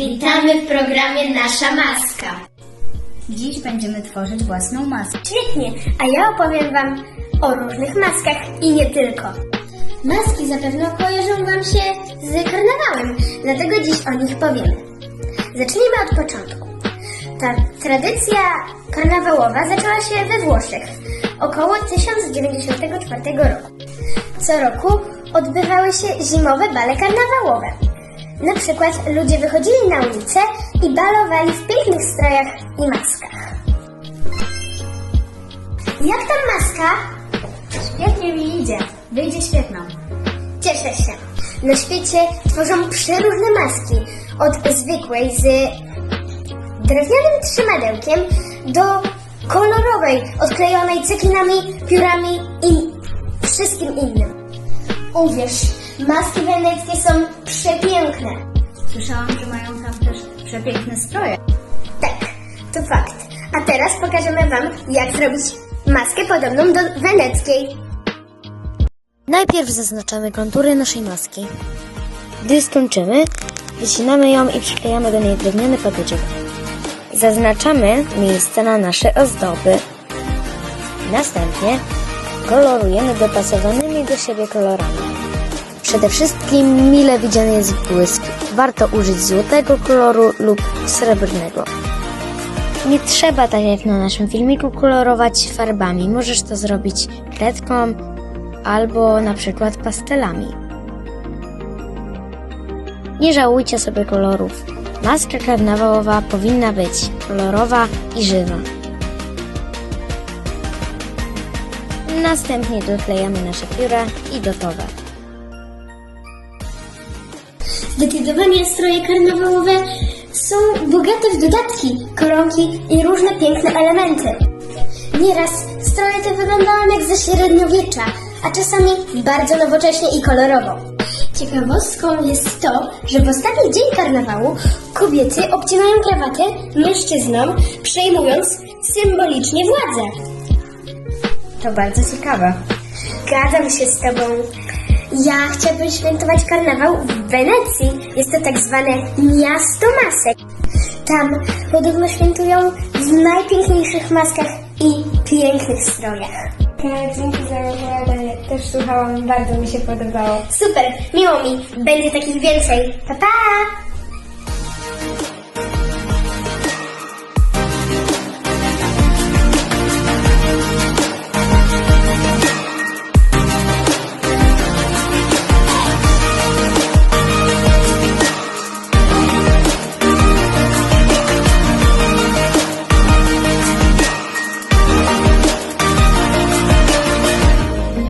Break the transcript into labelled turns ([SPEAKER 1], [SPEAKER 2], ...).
[SPEAKER 1] Witamy w programie Nasza Maska.
[SPEAKER 2] Dziś będziemy tworzyć własną maskę.
[SPEAKER 1] Świetnie, a ja opowiem Wam o różnych maskach i nie tylko. Maski zapewne kojarzą Wam się z karnawałem, dlatego dziś o nich powiemy. Zacznijmy od początku. Ta tradycja karnawałowa zaczęła się we Włoszech około 1094 roku. Co roku odbywały się zimowe bale karnawałowe. Na przykład ludzie wychodzili na ulicę i balowali w pięknych strojach i maskach. Jak tam maska?
[SPEAKER 2] Świetnie mi idzie. Wyjdzie świetną.
[SPEAKER 1] Cieszę się. Na świecie tworzą przeróżne maski. Od zwykłej z drewnianym trzymadełkiem do kolorowej, odklejonej cekinami, piórami i wszystkim innym. Uwierz, maski weneckie są przepiękne.
[SPEAKER 2] Słyszałam, że mają tam też przepiękne stroje.
[SPEAKER 1] Tak, to fakt. A teraz pokażemy Wam, jak zrobić maskę podobną do weneckiej.
[SPEAKER 3] Najpierw zaznaczamy kontury naszej maski. Gdy skończymy, wycinamy ją i przyklejamy do niej drewniany patyczek. Zaznaczamy miejsca na nasze ozdoby. Następnie kolorujemy dopasowanymi do siebie kolorami. Przede wszystkim mile widziany jest błysk. Warto użyć złotego koloru lub srebrnego. Nie trzeba, tak jak na naszym filmiku, kolorować farbami. Możesz to zrobić kredką albo na przykład pastelami. Nie żałujcie sobie kolorów. Maska karnawałowa powinna być kolorowa i żywa. Następnie doklejamy nasze pióra i gotowe.
[SPEAKER 1] Zdecydowanie stroje karnawałowe są bogate w dodatki, koronki i różne piękne elementy. Nieraz stroje te wyglądają jak ze średniowiecza, a czasami bardzo nowocześnie i kolorowo. Ciekawostką jest to, że w ostatni dzień karnawału kobiety obcinają krawaty mężczyznom, przejmując symbolicznie władzę.
[SPEAKER 2] To bardzo ciekawe.
[SPEAKER 1] Zgadzam się z Tobą. Ja chciałabym świętować karnawał w Wenecji. Jest to tak zwane miasto masek. Tam podobno świętują w najpiękniejszych maskach i pięknych strojach.
[SPEAKER 2] Dzięki za opowiadanie. Też słuchałam, bardzo mi się podobało.
[SPEAKER 1] Super, miło mi. Będzie takich więcej. Pa, pa!